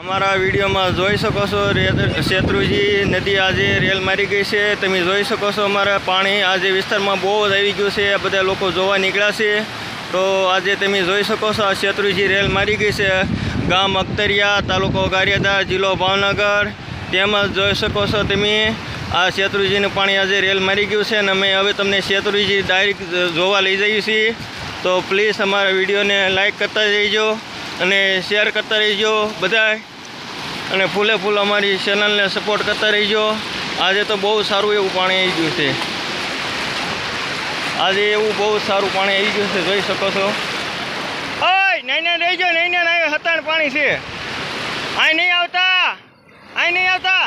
અમારા વિડીયોમાં જોઈ શકો છો શેત્રુજી નદી આજે રેલ મારી ગઈ છે. તમે જોઈ શકો છો અમારા પાણી આજે વિસ્તારમાં બહુ જ આવી ગયું છે. બધા લોકો જોવા નીકળ્યા છે. તો આજે તમે જોઈ શકો છો આ શેત્રુજી રેલ મારી ગઈ છે. ગામ અખ્તરિયા, તાલુકો ગારિયાદાર જિલ્લો ભાવનગર. તેમજ જોઈ શકો છો તમે આ શેત્રુજીનું પાણી આજે રેલ મારી ગયું છે અને અમે હવે તમને શેત્રુજી ડાયરેક્ટ જોવા લઈ જઈએ છીએ. તો પ્લીઝ અમારા વિડીયોને લાઇક કરતા જઈજો અને શેર કરતા રહેજો. બધાય. અને ફૂલે ફૂલ અમારી ચેનલને સપોર્ટ કરતા રહીજો. આજે તો બહુ સારું એવું પાણી આવી ગયું છે. આજે એવું બહુ સારું પાણી આવી ગયું છે, જોઈ શકો છો. ઓય નહીં રહીજો નહીં આવે, હતાણ પાણી છે. આય નહીં આવતા, આય નહીં આવતા.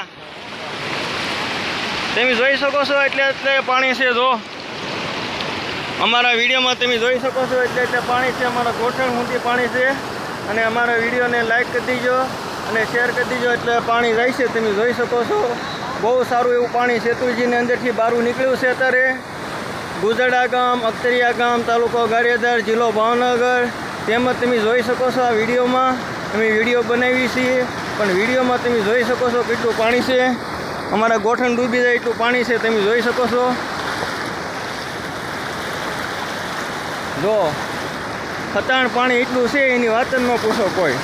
તમે જોઈ શકો છો એટલે એટલે પાણી છે, જો. અમારા વિડીયોમાં તમે જોઈ શકો છો એટલે એટલે પાણી છે, અમારા ગોઠણ સુધી પાણી છે. અને અમારા વિડીયોને લાઈક કરી દીજો. અને શેર કરી દીજો એટલે પાણી છે તમે જોઈ શકો છો. બહુ સારું એવું પાણી સેતુજીની અંદરથી બહારું નીકળ્યું છે અત્યારે. ગુજરડા ગામ, અખતરિયા ગામ, તાલુકો ગારિયાદાર જિલ્લો ભાવનગર. તેમજ તમે જોઈ શકો છો આ વિડીયોમાં. અમે વીડિયો બનાવી છીએ, પણ વિડીયોમાં તમે જોઈ શકો છો કેટલું પાણી છે. અમારા ગોઠણ ડૂબી જાય એટલું પાણી છે, તમે જોઈ શકો છો. જો ખતાણ પાણી એટલું છે, એની વાત ન પૂછો કોઈ.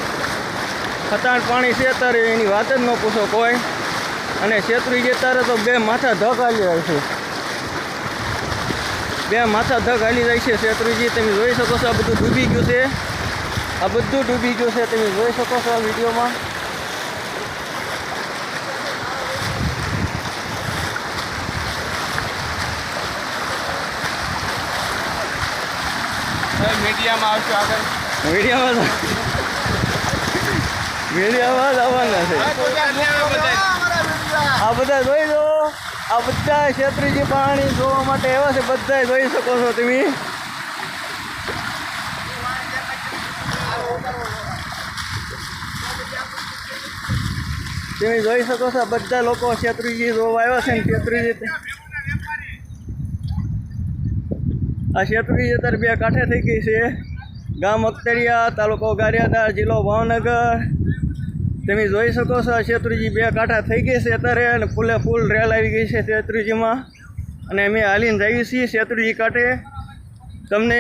ખતાણ પાણી છે અત્યારે એની વાત જ ન પૂછો કોઈ. અને છેતરી જે તારે તો બે માથા ધક હાલી જાય છે. બે માથા ધક હાલી જાય છે શેત્રુજી તમે જોઈ શકો છો આ બધું ડૂબી ગયું છે. આ બધું ડૂબી ગયું છે તમે જોઈ શકો છો આ વિડીયોમાં. મીડિયામાં આવશું આગળ. વિડીયોમાં વિડીયોમાં જ આવવાના છે. આ બધા જોઈ લો. આ બધા છેત્રીજી પાણી જોવા માટે એવા છે બધા જોઈ શકો છો તમે. તમે જોઈ શકો છો બધા લોકો છેત્રીજી જોવા આવ્યા છે ને છેત્રીજી આ ક્ષેત્રીજી અત્યારે બે કાંઠે થઈ ગઈ છે. ગામ અખતરિયા તાલુકો ગારિયાદાર જિલ્લો ભાવનગર. તમે જોઈ શકો છો, શેત્રુજી બે કાંઠા થઈ ગઈ છે અત્યારે અને ફૂલે ફૂલ રેલ આવી ગઈ છે શેત્રુજીમાં. અને અમે હાલીને જઈએ છીએ શેત્રુજી કાંઠે. તમને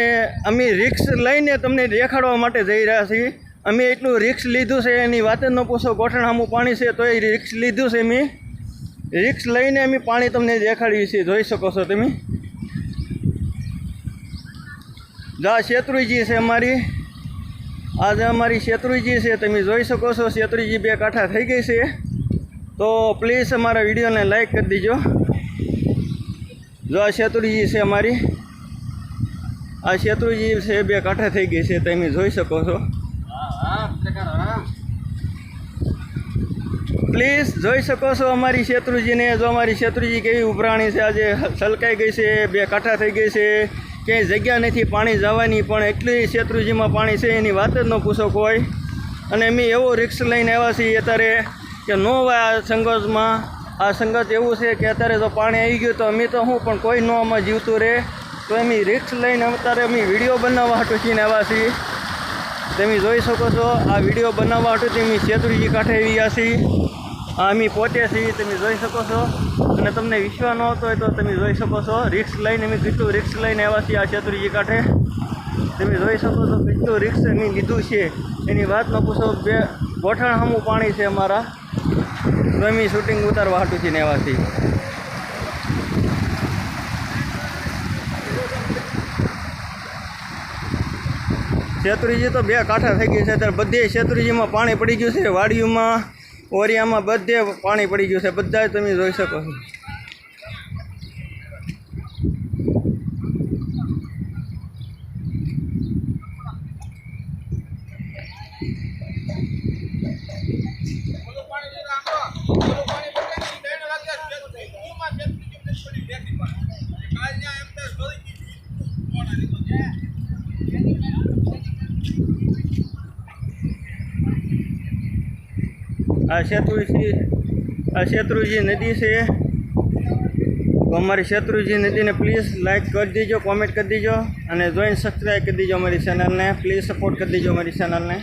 અમે રિક્સ લઈને તમને દેખાડવા માટે જઈ રહ્યા છીએ. અમે એટલું રિક્સ લીધું છે, એની વાત જ ન પૂછો ગોઠણામું પાણી છે તો એ રિક્સ લીધું છે મેં રિક્સ લઈને અમે પાણી તમને દેખાડીએ છીએ, જોઈ શકો છો તમે. જા, શેત્રુજી છે અમારી. આજે અમારી શેત્રુજી છે, તમે જોઈ શકો છો, શેત્રુજી બે કાંઠા થઈ ગઈ છે. તો પ્લીઝ અમારા વિડીયોને લાઈક કરી દીજો. જો આ શેત્રુજી છે અમારી, આ શેત્રુજી છે બે કાંઠા થઈ ગઈ છે, તમે જોઈ શકો છો. પ્લીઝ જોઈ શકો છો અમારી શેત્રુજીને, જો અમારી શેત્રુજી કેવી ઉપરાણી છે, આજે છલકાઈ ગઈ છે, બે કાંઠા થઈ ગઈ છે. ક્યાંય જગ્યા નથી, પાણી જવાની, પણ એટલી શેત્રુજીમાં પાણી છે, એની વાત જ ન પૂછો કોઈ. અને અમે એવો રિક્સ લઈને આવ્યા છીએ અત્યારે કે ન હોય આ સંગતમાં. આ સંગત એવું છે કે અત્યારે જો પાણી આવી ગયું, તો અમે તો હું પણ કોઈ ન આમાં જીવતું રહે. તો અમે રિક્સ લઈને અત્યારે અમે વીડિયો બનાવવા હાટું આવ્યા છીએ. તમે જોઈ શકો છો, આ વીડિયો બનાવવા હાટું અમે શેત્રુજી કાંઠે આવી ગયા છીએ. અમે પોતે છીએ, તમે જોઈ શકો છો. અને તમને વિશ્વાસ ન હતો તો તમે જોઈ શકો છો. રિક્સ લઈને અમે કેટલું રિક્સ લઈને આવ્યા છીએ આ ચતુર્જી કાંઠે. તમે જોઈ શકો છો કેટલું રિક્સ અમે લીધું છે. એની વાત ન પૂછો, બે ગોઠણ સામું પાણી છે અમારા. અમે શૂટિંગ ઉતારવા હાટું ને આવ્યા છીએ. શેત્રુજી તો બે કાંઠા થઈ ગઈ છે, અત્યારે બધે શેત્રુજીમાં પાણી પડી ગયું છે, વાડીઓમાં. ઓરિયામાં બધે પાણી પડી ગયું છે બધા તમે જોઈ શકો છો. આ શેત્રુજી આ શેત્રુજી નદી છે. તો અમારી શેત્રુજી નદીને પ્લીઝ લાઇક કરી દીજો કોમેન્ટ કરી દીજો અને જોઈન સબસ્ક્રાઈબ કરી દીજો અમારી ચેનલને પ્લીઝ સપોર્ટ કરી દીજો અમારી ચેનલને